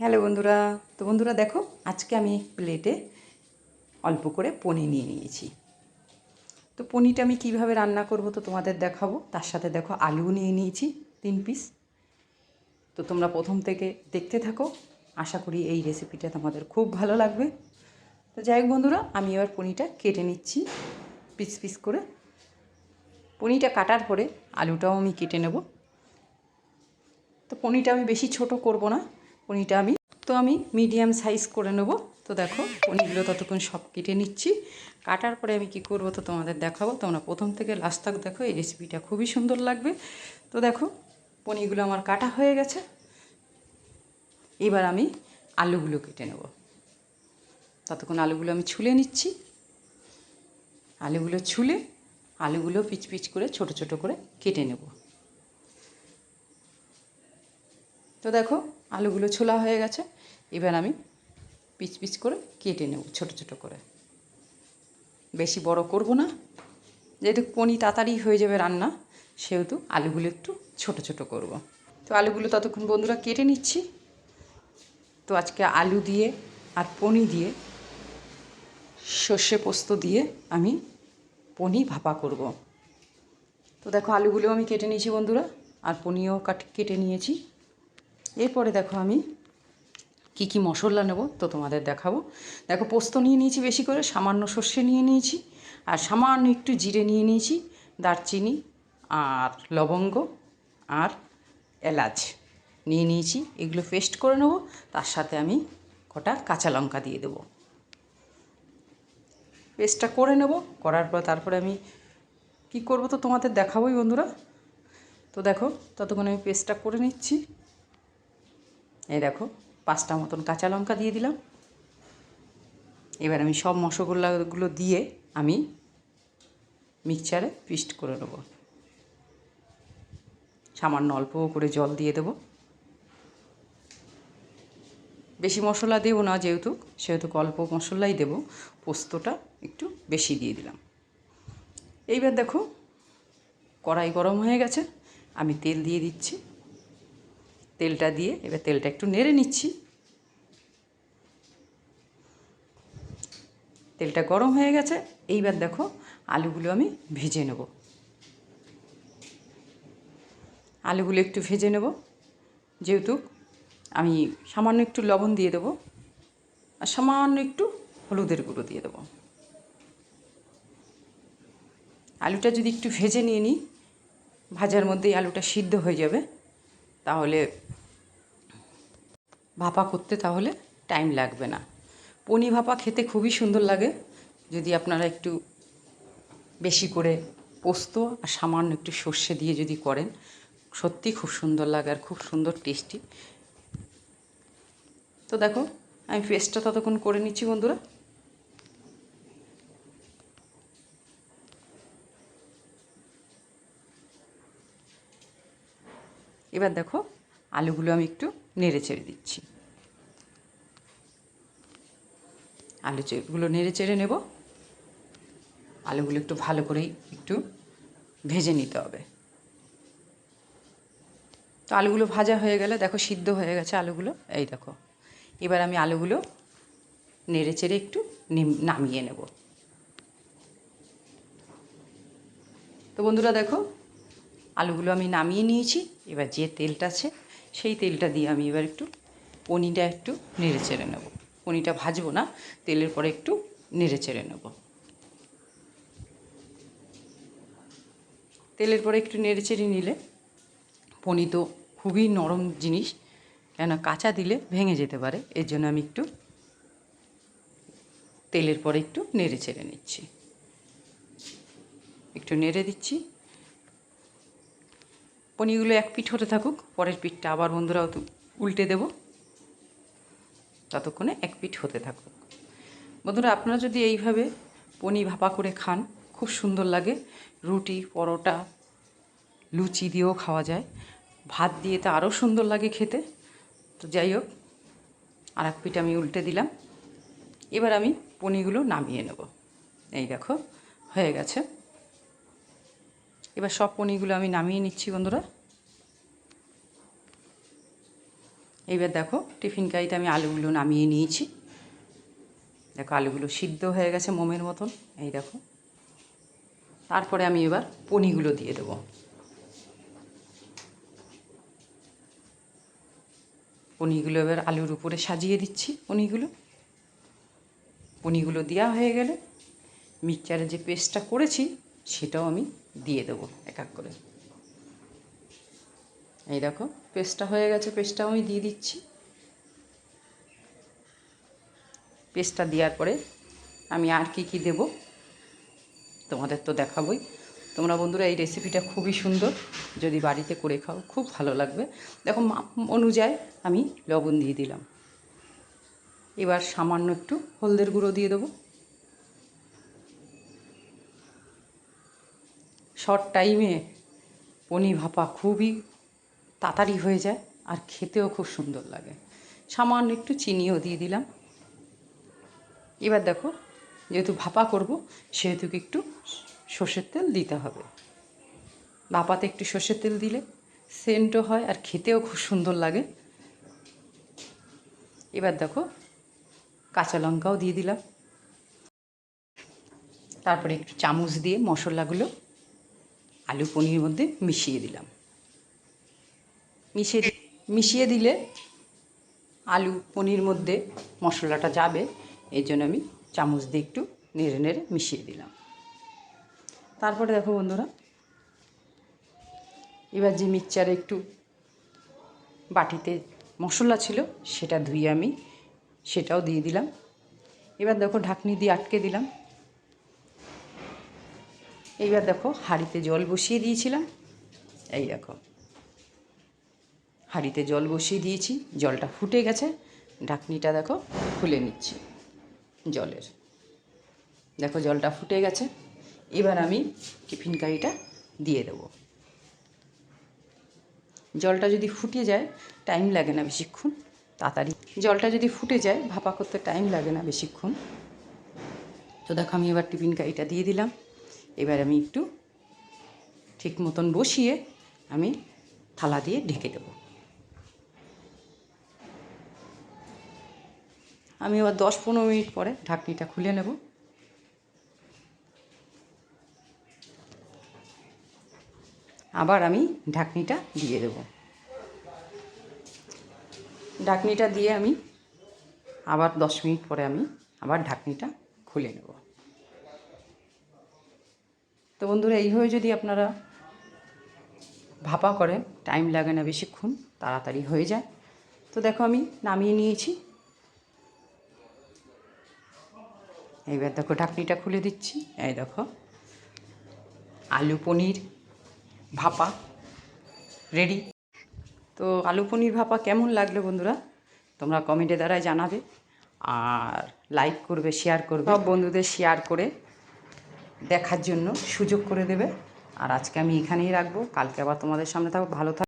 Hello বন্ধুরা, তো বন্ধুরা দেখো, আজকে আমি প্লেটে অল্প করে পনির নিয়ে নিয়েছি। তো পনিরটা আমি কীভাবে রান্না করব তো তোমাদের দেখাবো, তার সাথে দেখো আলু নিয়ে নিয়েছি, তিন পিস তো তোমরা প্রথম থেকে দেখতে থাকো, আশা করি এই রেসিপিটা তোমাদের খুব ভালো লাগবে। তো যাই হোক বন্ধুরা, আমি এবার পনিরটা কেটে নিচ্ছি পিস পিস করে। পনিরটা কাটার পরে আলুটাও আমি কেটে নেব। তো পনিরটা আমি বেশি ছোট করব না পনিরটা আমি, তো আমি মিডিয়াম সাইজ করে নেব। তো দেখো, পনিরগুলো ততক্ষণ সব কেটে নিচ্ছি। কাটার পরে আমি কি করব তো তোমাদের দেখাবো। তোমরা প্রথম থেকে লাস্ট তক দেখো, এই রেসিপিটা খুবই সুন্দর লাগবে। তো দেখো, পনিরগুলো আমার কাটা হয়ে গেছে। এবার আমি আলুগুলো কেটে নেব। ততক্ষণ আলুগুলো আমি ছুলে নিচ্ছি। আলুগুলো ছুলে আলুগুলো পিচ পিচ করে, ছোট ছোট করে কেটে নেব। তো দেখো আলুগুলো ছোলা হয়ে গেছে। এবার আমি পিচ পিচ করে কেটে নেব, ছোট ছোট করে। বেশি বড় করব না। যেহেতু পনি তাড়াতাড়ি হয়ে যাবে রান্না, সেহেতু আলুগুলো একটু ছোট ছোট করব। তো আলুগুলো ততক্ষণ বন্ধুরা কেটে নিচ্ছি। তো আজকে আলু দিয়ে আর পনি দিয়ে, সর্ষে পোস্ত দিয়ে আমি পনি ভাপা করব। তো দেখো আলুগুলো আমি কেটে নিয়েছি বন্ধুরা, আর পনিও কাট কেটে নিয়েছি। এরপরে দেখো আমি কি কি মশলা নেব তো তোমাদের দেখাবো। দেখো পোস্ত নিয়ে নিয়েছি বেশি করে, সামান্য সর্ষে নিয়ে নিয়েছি, আর সামান্য একটু জিরে নিয়ে নিয়েছি, দারচিনি আর লবঙ্গ আর এলাচ নিয়ে নিয়েছি। এগুলো পেস্ট করে নেব, তার সাথে আমি কটা কাঁচা লঙ্কা দিয়ে দেবো। পেস্টটা করে নেব, করার পর তারপরে আমি কি করব তো তোমাদের দেখাবোই বন্ধুরা। তো দেখো, ততক্ষণ আমি পেস্টটা করে নিচ্ছি। এই দেখো, পাঁচটা মতন কাঁচা লঙ্কা দিয়ে দিলাম। এবার আমি সব মশগোল্লাগুলো দিয়ে আমি মিক্সচারে পিস্ট করে নেব। সামান্য অল্প করে জল দিয়ে দেব। বেশি মশলা দেবো না যেহেতু, সেহেতু অল্প মশলাই দেব। পোস্তটা একটু বেশি দিয়ে দিলাম। এইবার দেখো, কড়াই গরম হয়ে গেছে। আমি তেল দিয়ে দিচ্ছি। তেলটা দিয়ে, এবার তেলটা একটু নেড়ে নিচ্ছি। তেলটা গরম হয়ে গেছে, এইবার দেখো আলুগুলো আমি ভেজে নেব। আলুগুলো একটু ভেজে নেব, যেহেতু আমি সামান্য একটু লবণ দিয়ে দেবো আর সামান্য একটু হলুদের গুঁড়ো দিয়ে দেবো। আলুটা যদি একটু ভেজে নিয়ে নিই, ভাজার মধ্যেই আলুটা সিদ্ধ হয়ে যাবে। তাহলে ভাপা করতে তাহলে টাইম লাগবে না। পনি ভাপা খেতে খুবই সুন্দর লাগে। যদি আপনারা একটু বেশি করে পোস্ত আর সামান্য একটু সর্ষে দিয়ে যদি করেন সত্যি খুব সুন্দর লাগে আর খুব সুন্দর টেস্টি তো দেখো, আমি পেস্টটা ততক্ষণ করে নিচ্ছি বন্ধুরা। এবার দেখো আলুগুলো আমি একটু নেড়ে চেড়ে দিচ্ছি। আলু গুলো নেড়ে চেড়ে নেব। আলুগুলো একটু ভালো করেই একটু ভেজে নিতে হবে। তো আলুগুলো ভাজা হয়ে গেলে, দেখো সিদ্ধ হয়ে গেছে আলুগুলো। এই দেখো, এবার আমি আলুগুলো নেড়ে চেড়ে একটু নামিয়ে নেব। তো বন্ধুরা দেখো আলুগুলো আমি নামিয়ে নিয়েছি। এবার যে তেলটা আছে, সেই তেলটা দিয়ে আমি এবার একটু পনিরটা একটু নেড়ে চেড়ে নেব। পনিরটা ভাজবো না, তেলের পরে একটু নেড়ে চেড়ে নেব। তেলের পরে একটু নেড়ে চেড়ে নিলে পনি তো খুবই নরম জিনিস কেন কাঁচা দিলে ভেঙে যেতে পারে, এর জন্য আমি একটু তেলের পরে একটু নেড়ে চেড়ে নিচ্ছি। একটু নেড়ে দিচ্ছি পনিরগুলো এক পিঠ হতে থাকুক, পরের পিঠটা আবার বন্ধুরাও উল্টে দেব। ততক্ষণে এক পিঠ হতে থাকুক। বন্ধুরা, আপনারা যদি এইভাবে পনি ভাপা করে খান, খুব সুন্দর লাগে। রুটি, পরোটা, লুচি দিয়েও খাওয়া যায়। ভাত দিয়ে তো আরও সুন্দর লাগে খেতে। তো যাই হোক, আর এক পিঠ আমি উল্টে দিলাম। এবার আমি পনিরগুলো নামিয়ে নেব। এই দেখো, হয়ে গেছে। এবার সব পনিরগুলো আমি নামিয়ে নিচ্ছি, বন্ধুরা। এইবার দেখো, টিফিন কারিতে আমি আলুগুলো নামিয়ে নিয়েছি। দেখো, আলুগুলো সিদ্ধ হয়ে গেছে মোমের মতন। এই দেখো। তারপরে আমি এবার পনিগুলো দিয়ে দেবো। পনিগুলো এবার আলুর উপরে সাজিয়ে দিচ্ছি পনিগুলো পনিগুলো দেওয়া হয়ে গেলে মিক্সচারের যে পেস্টটা করেছি, সেটাও আমি দিয়ে দেবো, এক এক করে। এই দেখো, পেস্টটা হয়ে গেছে, পেস্টটাও আমি দিয়ে দিচ্ছি। পেস্টটা দেওয়ার পরে আমি আর কি কি দেব তোমাদের তো দেখাবই। তোমরা বন্ধুরা, এই রেসিপিটা খুবই সুন্দর, যদি বাড়িতে করে খাও, খুব ভালো লাগবে। দেখো, মাপ অনুযায়ী আমি লবণ দিয়ে দিলাম। এবার সামান্য একটু হলদের গুঁড়ো দিয়ে দেবো। শর্ট টাইমে পনি ভাপা খুবই তাড়াতাড়ি হয়ে যায় আর খেতেও খুব সুন্দর লাগে। সামান্য একটু চিনিও দিয়ে দিলাম। এবার দেখো, যেহেতু ভাপা করব সেহেতু একটু সর্ষের তেল দিতে হবে। ভাপাতে একটু সর্ষের তেল দিলে সেন্টও হয় আর খেতেও খুব সুন্দর লাগে। এবার দেখো, কাঁচা লঙ্কাও দিয়ে দিলাম। তারপরে একটু চামচ দিয়ে মশলাগুলো আলু পনির মধ্যে মিশিয়ে দিলাম। মিশিয়ে মিশিয়ে দিলে আলু পনির মধ্যে মশলাটা যাবে এই জন্য আমি চামচ দিয়ে একটু নেড়ে নেড়ে মিশিয়ে দিলাম। তারপরে দেখো বন্ধুরা, এবার যে মিক্সচারে একটু বাটিতে মশলা ছিল সেটা ধুয়ে আমি সেটাও দিয়ে দিলাম। এবার দেখো ঢাকনি দিয়ে আটকে দিলাম। এইবার দেখো হাঁড়িতে জল বসিয়ে দিয়েছিলাম। এই দেখো। হাঁড়িতে জল বসিয়ে দিয়েছি, জলটা ফুটে গেছে। ঢাকনিটা দেখো খুলে নিচ্ছি জলের। দেখো জলটা ফুটে গেছে। এবার আমি টিফিন কারিটা দিয়ে দেবো। জলটা যদি ফুটে যায়, টাইম লাগে না বেশিক্ষণ, তাড়াতাড়ি। জলটা যদি ফুটে যায়, ভাপা করতে টাইম লাগে না বেশিক্ষণ। তো দেখো আমি এবার টিফিন কারিটা দিয়ে দিলাম। এবার আমি একটু ঠিক মতন বসিয়ে আমি থালা দিয়ে ঢেকে দেবো। আমি আবার দশ পনেরো মিনিট পরে ঢাকনিটা খুলে নেব। আবার আমি ঢাকনিটা দিয়ে দেব। ঢাকনিটা দিয়ে আমি আবার দশ মিনিট পরে আমি আবার ঢাকনিটা খুলে নেব। তো বন্ধুরা, এইভাবে যদি আপনারা ভাপা করেন টাইম লাগে না বেশিক্ষণ, তাড়াতাড়ি হয়ে যায়। তো দেখো আমি নামিয়ে নিয়েছি। এইবার দেখো ঢাকনিটা খুলে দিচ্ছি। এই দেখো, আলু পনির ভাপা রেডি। তো আলু পনির ভাপা কেমন লাগল বন্ধুরা? তোমরা কমেন্টে দ্বারাই জানাবে আর লাইক করবে শেয়ার করবে। সব বন্ধুদের শেয়ার করে দেখার জন্য সুযোগ করে দেবে। আর আজকে আমি এখানেই রাখব। কালকে আবার তোমাদের সামনে থাকব। ভালো থাক।